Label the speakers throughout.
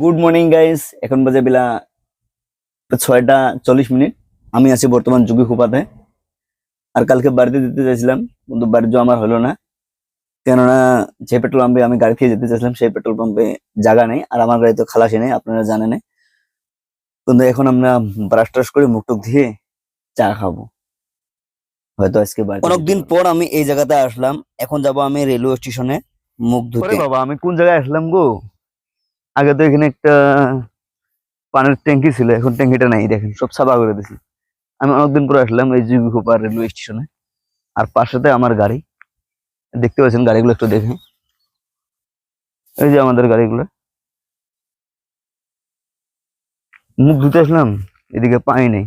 Speaker 1: Good morning guys এখন বাজে বেলা ছয়টা চল্লিশ মিনিট। আমি আছি বর্তমান যুগী খুপাতে আর কালকে বাড়িতে যেতে চাইছিলাম। কিন্তু বাড়ির আমার হলো না। কেননা যে পেট্রোল পাম্পে আমি গাড়ি খেয়ে যেতে চাইছিলাম সেই পেট্রোল পাম্পে জায়গা নেই। আর আমার গাড়ি তো খালাসি নেই আপনারা জানেন। কিন্তু এখন আমরা ব্রাশ ট্রাশ করে মুখ টুক দিয়ে চা খাব। হয়তো আজকে বাড়ি অনেকদিন পর আমি এই জায়গাতে আসলাম। এখন যাব আমি রেলওয়ে স্টেশনে মুখ ধুতে। বাবা আমি কোন জায়গায় আসলাম গো? আগে তো এখানে একটা পানির ট্যাঙ্কি ছিল, এখন ট্যাঙ্কিটা নাই, দেখেন, সব সাফা করে দিছি। আমি অনেকদিন পরে আসলাম এই যুগিখোপা রেলওয়ে স্টেশনে, আর পাশেতে আমার গাড়ি। দেখতে পাচ্ছেন গাড়িগুলো একটু দেখে এই যে আমাদের গাড়িগুলো। মুখ ধুতে আসলাম, এদিকে পানি নেই।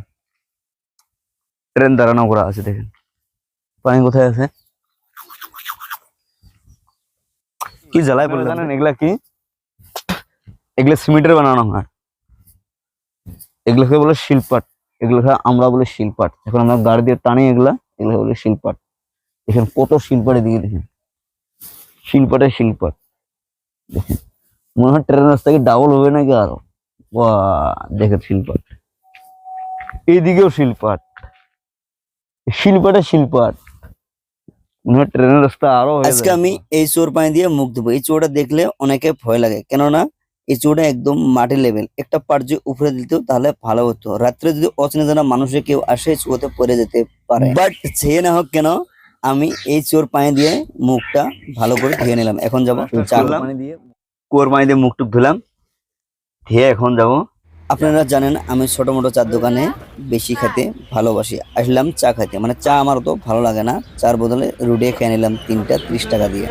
Speaker 1: ট্রেন দাঁড়ানো করা আছে, দেখেন। পানি কোথায় আছে? কি জ্বালায় বলে জানেন এগুলা কি? এগুলো সিমেন্টের বানানো হয় এগুলোকে বলে শিলপাট এগুলোকে আমরা বলে শিলপাট এখন আমরা গাড়ি দিয়ে টানি এগুলা এগুলো বলে শিলপাট দেখেন কত শিলপাটে দিকে দেখেন শিলপাটে শিলপাট দেখেন মনে হয় ট্রেন রাস্তা কি ডাবল হবে নাকি আরও বা দেখেন শিলপাট এইদিকেও শিলপাট শিলপাটে শিলপাট মনে হয় ট্রেনের রাস্তা আরও আজকে আমি এই চোর পানি দিয়ে মুখ দেবো এই চোরটা দেখলে অনেকে ভয় লাগে কেননা এই চোরটা একদম মাটি লেভেল একটা পার যদি উপরে দিত তাহলে ভালো হতো। রাত্রে যদি অচেনা জানা মানুষে কেউ আসে চোতে পড়ে যেতে পারে। বাট সে না হোক কেন আমি এই চোর পানি দিয়ে মুখটা ভালো করে ধুয়ে নিলাম। এখন যাব পানি দিয়ে কুয়োর পানি দিয়ে মুখ টুক ধুলাম ধুয়ে এখন যাব। আপনারা জানেন আমি ছোট মোটো চার দোকানে বেশি খেতে ভালোবাসি। আসলাম চা খাইতে। মানে চা আমার তো ভালো লাগে না। চার বদলে রুডে খেয়ে নিলাম তিনটা ত্রিশ টাকা দিয়ে।